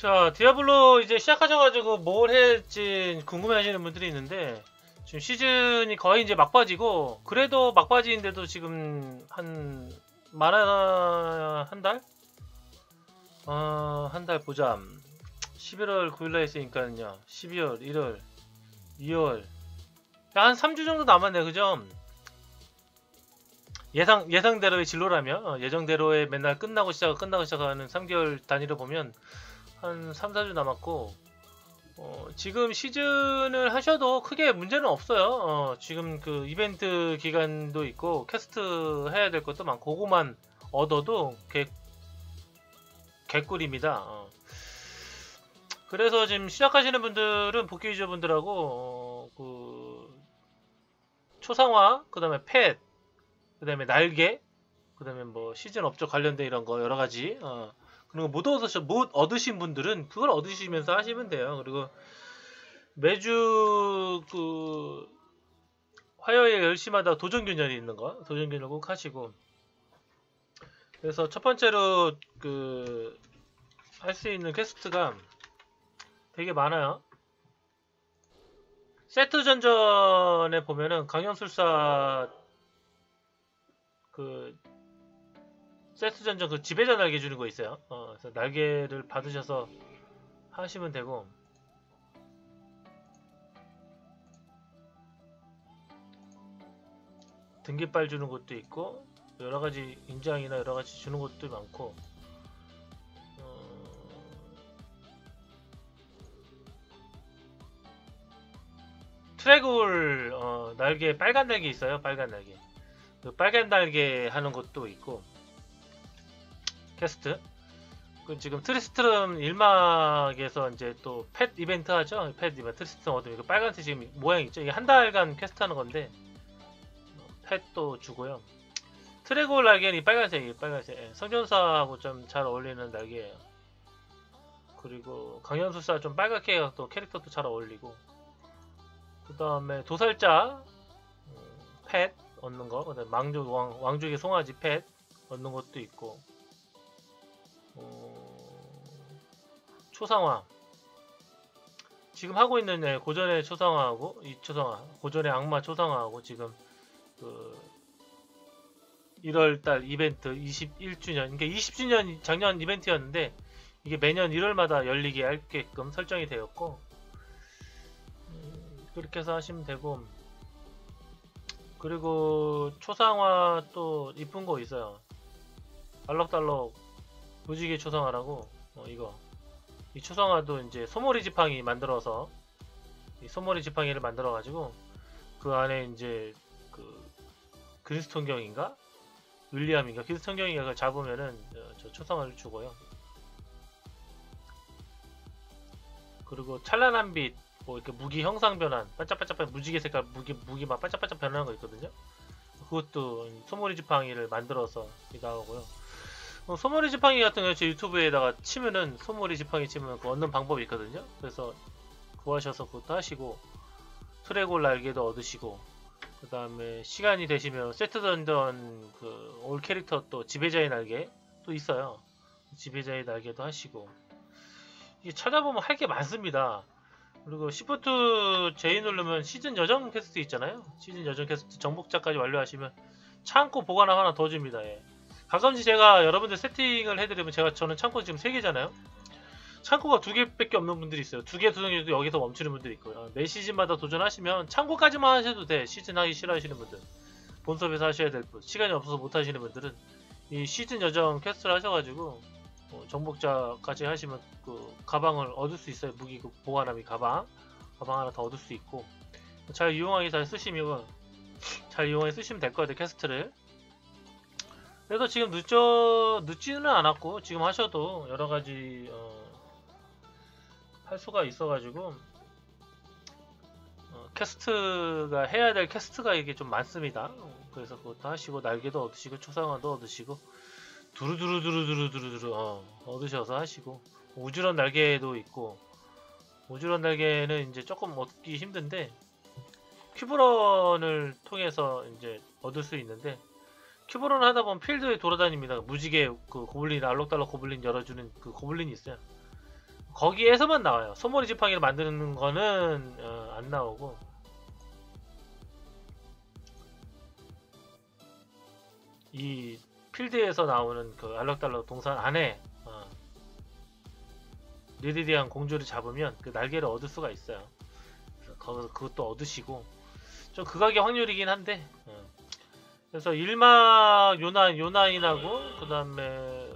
자, 디아블로 이제 시작하셔가지고 뭘 할지 궁금해 하시는 분들이 있는데, 지금 시즌이 거의 이제 막바지고, 그래도 막바지인데도 지금 한, 만화 한 달? 어, 한 달 보자. 11월 9일날 했으니까요. 12월, 1월, 2월. 한 3주 정도 남았네, 그죠? 예상, 예상대로의 진로라면, 어, 예정대로의 맨날 끝나고 시작, 끝나고 시작하는 3개월 단위로 보면, 한 3, 4주 남았고 어, 지금 시즌을 하셔도 크게 문제는 없어요. 어, 지금 그 이벤트 기간도 있고 캐스트 해야 될 것도 많고 그거만 얻어도 개, 개꿀입니다. 어. 그래서 지금 시작하시는 분들은 복귀 유저 분들하고 어, 그 초상화, 그 다음에 펫, 그 다음에 날개, 그 다음에 뭐 시즌 업적 관련된 이런 거 여러 가지 어, 그리고 못 얻으셔 못 얻으신 분들은 그걸 얻으시면서 하시면 돼요. 그리고 매주 그 화요일 10시마다 도전 균열이 있는 거 도전 균열 꼭 하시고 그래서 첫 번째로 그 할 수 있는 퀘스트가 되게 많아요. 세트 전전에 보면은 강연술사 그 세트 전전 그 지배자 날개 주는 거 있어요. 어, 그래서 날개를 받으셔서 하시면 되고 등기빨 주는 것도 있고 여러 가지 인장이나 여러 가지 주는 것도 많고 어... 트래골 어, 날개 빨간 날개 있어요. 빨간 날개. 그 빨간 날개 하는 것도 있고 캐스트. 그 지금 트리스트름 1막에서 이제 또 펫 이벤트 하죠. 펫 이벤트 트리스트름 얻으면 이거 빨간색 지금 모양 있죠. 이게 한 달간 퀘스트 하는 건데 어, 펫도 주고요. 트레골 날개는 빨간색이 빨간색. 예, 성전사하고 좀 잘 어울리는 날개예요. 그리고 강연술사 좀 빨갛게 또 캐릭터도 잘 어울리고 그 다음에 도살자 음, 펫 얻는 거, 그다음에 망족 왕, 왕족의 송아지 펫 얻는 것도 있고 어... 초상화. 지금 하고 있는 네, 고전의 초상화하고 이 초상화 고전의 악마 초상화하고 지금 그 1월달 이벤트 21주년. 그러니까 20주년 작년 이벤트였는데 이게 매년 1월마다 열리게 할게끔 설정이 되었고 음, 그렇게 해서 하시면 되고. 그리고 초상화 또 이쁜 거 있어요. 알록달록 무지개 초상화라고 어, 이거 이 초상화도 이제 소머리 지팡이 만들어서 이 소머리 지팡이를 만들어 가지고 그 안에 이제 그 그리스통경인가 윌리엄인가 그리스통경인가 그 잡으면은 어, 저 초상화를 주고요 그리고 찬란한 빛, 뭐 이렇게 무기 형상 변환, 반짝반짝 무지개 색깔 무기 무기 막 반짝반짝 변하는 거 있거든요. 그것도 소머리 지팡이를 만들어서 나오고요. 어, 소머리 지팡이 같은 경우 제 유튜브에다가 치면은 소머리 지팡이 치면 그 얻는 방법이 있거든요. 그래서 구하셔서 그것도 하시고 트레골 날개도 얻으시고 그 다음에 시간이 되시면 세트 던던 그 올 캐릭터 또 지배자의 날개 또 있어요. 지배자의 날개도 하시고 이게 찾아보면 할 게 많습니다. 그리고 시프트 J 누르면 시즌 여정 퀘스트 있잖아요. 시즌 여정 퀘스트 정복자까지 완료하시면 창고 보관함 하나 더 줍니다. 예. 가끔씩 제가 여러분들 세팅을 해드리면 제가 저는 창고 지금 3개잖아요. 창고가 두 개밖에 없는 분들이 있어요. 두 개, 두개도 여기서 멈추는 분들이 있고요. 매 시즌마다 도전하시면 창고까지만 하셔도 돼. 시즌 하기 싫어하시는 분들. 본섭에서 하셔야 될 분. 시간이 없어서 못 하시는 분들은 이 시즌 여정 퀘스트를 하셔가지고 어, 정복자까지 하시면 그 가방을 얻을 수 있어요. 무기 그 보관함이 가방. 가방 하나 더 얻을 수 있고 잘 이용하기 잘 쓰시면 잘 이용해 쓰시면 될것 같아요. 캐스트를. 그래도 지금 늦죠 늦지는 않았고 지금 하셔도 여러 가지 어, 할 수가 있어가지고 어, 캐스트가 해야 될 캐스트가 이게 좀 많습니다. 그래서 그것도 하시고 날개도 얻으시고 초상화도 얻으시고 두루두루두루두루두루 어, 얻으셔서 하시고 우주런 날개도 있고 우주런 날개는 이제 조금 얻기 힘든데 큐브런을 통해서 이제 얻을 수 있는데 큐브런 하다 보면 필드에 돌아다닙니다. 무지개 그 고블린 알록달록 고블린 열어주는 그 고블린이 있어요. 거기에서만 나와요. 소머리 지팡이를 만드는 거는 어, 안 나오고 이 필드에서 나오는 그 알록달록 동산 안에 어, 리리디안 공주를 잡으면 그 날개를 얻을 수가 있어요. 그래서 그것도 얻으시고 좀 극악의 확률이긴 한데 어. 그래서 일막 요나 요나인하고 그 다음에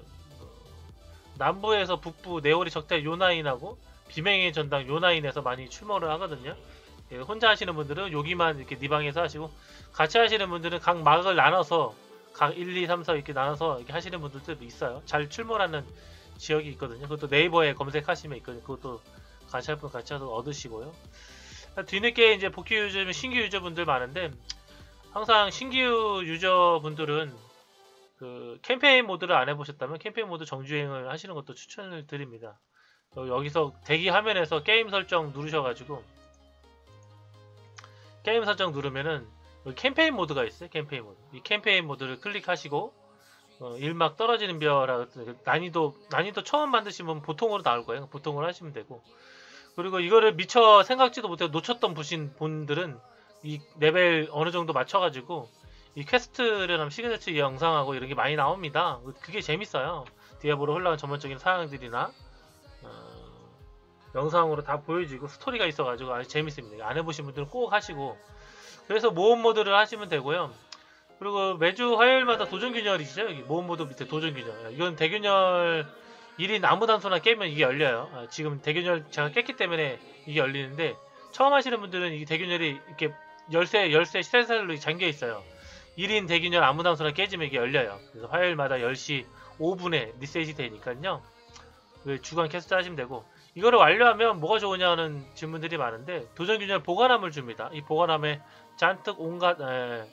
남부에서 북부 네오리 적대 요나인하고 비맹의 전당 요나인에서 많이 출몰을 하거든요. 예, 혼자 하시는 분들은 여기만 이렇게 네 방에서 하시고 같이 하시는 분들은 각 막을 나눠서 각 1, 2, 3, 4 이렇게 나눠서 이렇게 하시는 분들도 있어요. 잘 출몰하는 지역이 있거든요. 그것도 네이버에 검색하시면 있거든요. 그것도 같이 할 분 같이 해서 얻으시고요. 뒤늦게 이제 복귀 유저, 신규 유저분들 많은데 항상 신규 유저분들은 그 캠페인 모드를 안 해보셨다면 캠페인 모드 정주행을 하시는 것도 추천을 드립니다. 어, 여기서 대기 화면에서 게임 설정 누르셔가지고 게임 설정 누르면은 캠페인 모드가 있어요. 캠페인 모드. 이 캠페인 모드를 클릭하시고 어, 일막 떨어지는 벼라 난이도 난이도 처음 만드시면 보통으로 나올 거예요. 보통으로 하시면 되고 그리고 이거를 미처 생각지도 못해 놓쳤던 부신 분들은 이 레벨 어느 정도 맞춰가지고 이 퀘스트를 하면 시그너처 영상하고 이런 게 많이 나옵니다. 그게 재밌어요. 디아보로 흘러간 전문적인 사항들이나 어, 영상으로 다 보여지고 스토리가 있어가지고 아주 재밌습니다. 안 해보신 분들은 꼭 하시고 그래서 모험 모드를 하시면 되고요. 그리고 매주 화요일마다 도전 균열이시죠? 여기 모험 모드 밑에 도전 균열. 이건 대균열 1인 아무 단소나 깨면 이게 열려요. 아, 지금 대균열 제가 깼기 때문에 이게 열리는데 처음 하시는 분들은 이 대균열이 이렇게 열쇠 열쇠 세살로 잠겨 있어요. 1인 대균열 아무 단소나 깨지면 이게 열려요. 그래서 화요일마다 10시 5분에 리셋이 되니까요. 그 주간 캐스트 하시면 되고 이거를 완료하면 뭐가 좋으냐는 질문들이 많은데 도전 균열 보관함을 줍니다. 이 보관함에 잔뜩 온갖 에,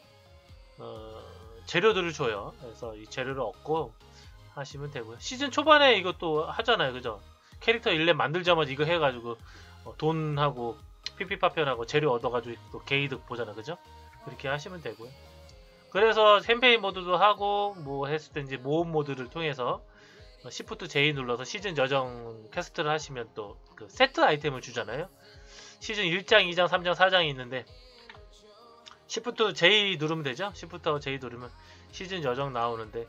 어, 재료들을 줘요. 그래서 이 재료를 얻고 하시면 되고요. 시즌 초반에 이것도 하잖아요. 그죠? 캐릭터 1렙 만들자마자 이거 해가지고 어, 돈하고 피피파편하고 재료 얻어가지고 또 게이득 보잖아요. 그죠? 그렇게 하시면 되고요. 그래서 캠페인 모드도 하고 뭐 했을 때 이제 모험 모드를 통해서 시프트 J 눌러서 시즌 저정 퀘스트를 하시면 또 그 세트 아이템을 주잖아요. 시즌 1장, 2장, 3장, 4장이 있는데 시프트 J 누르면 되죠. 시프트 J 누르면 시즌 저정 나오는데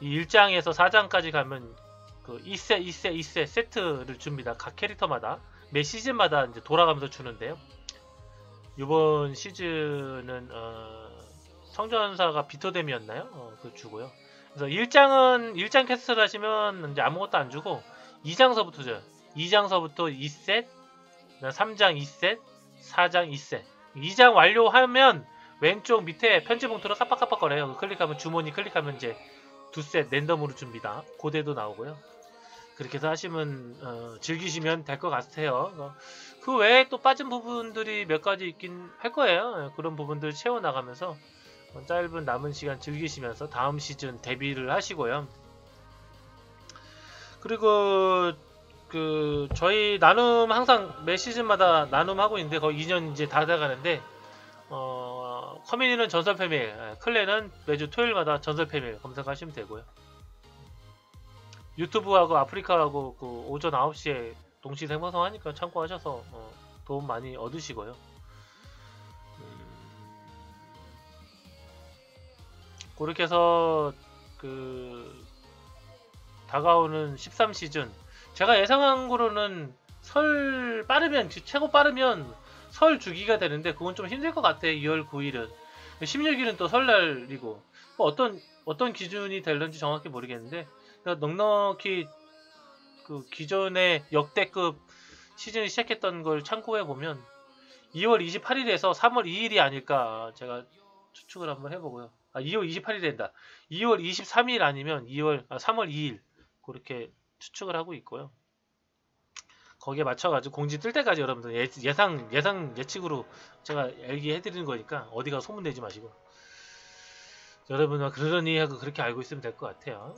이 1장에서 4장까지 가면 그 2세, 2세, 2세 세트를 줍니다. 각 캐릭터마다 매 시즌마다 이제 돌아가면서 주는데요. 이번 시즌은 어, 성전사가 비토뎀이었나요? 어, 그 주고요. 그래서 1장은 1장 캐스트를 하시면 이제 아무것도 안 주고 2장서부터 줘요. 2장서부터 2셋, 3장 2셋, 4장 2셋. 2장 완료하면 왼쪽 밑에 편지 봉투를 깜빡깜빡거려요. 클릭하면 주머니 클릭하면 이제 두 셋 랜덤으로 줍니다. 고대도 나오고요. 그렇게 해서 하시면 어, 즐기시면 될 것 같아요. 어, 그 외에 또 빠진 부분들이 몇 가지 있긴 할 거예요. 예, 그런 부분들 채워 나가면서 어, 짧은 남은 시간 즐기시면서 다음 시즌 데뷔를 하시고요. 그리고 그 저희 나눔 항상 매 시즌마다 나눔 하고 있는데 거의 2년 이제 다 돼가는데 어, 커뮤니는 전설 패밀, 예, 클랜은 매주 토요일마다 전설 패밀 검색하시면 되고요. 유튜브하고 아프리카하고 그 오전 9시에 동시 생방송 하니까 참고하셔서 어, 도움 많이 얻으시고요. 그렇게 해서 그 다가오는 13시즌. 제가 예상한 거로는 설 빠르면 최고 빠르면 설 주기가 되는데 그건 좀 힘들 것 같아 2월 9일은. 16일은 또 설날이고. 뭐 어떤 어떤 기준이 될런지 정확히 모르겠는데 넉넉히 그 기존의 역대급 시즌 시작했던 걸 참고해 보면 2월 28일에서 3월 2일이 아닐까 제가 추측을 한번 해보고요. 아, 2월 28일 된다. 2월 23일 아니면 2월 아, 3월 2일 그렇게 추측을 하고 있고요. 거기에 맞춰가지고 공지 뜰 때까지 여러분들 예, 예상 예상 예측으로 제가 얘기해 드리는 거니까 어디가 소문 내지 마시고 여러분은 그러니 하고 그렇게 알고 있으면 될 것 같아요.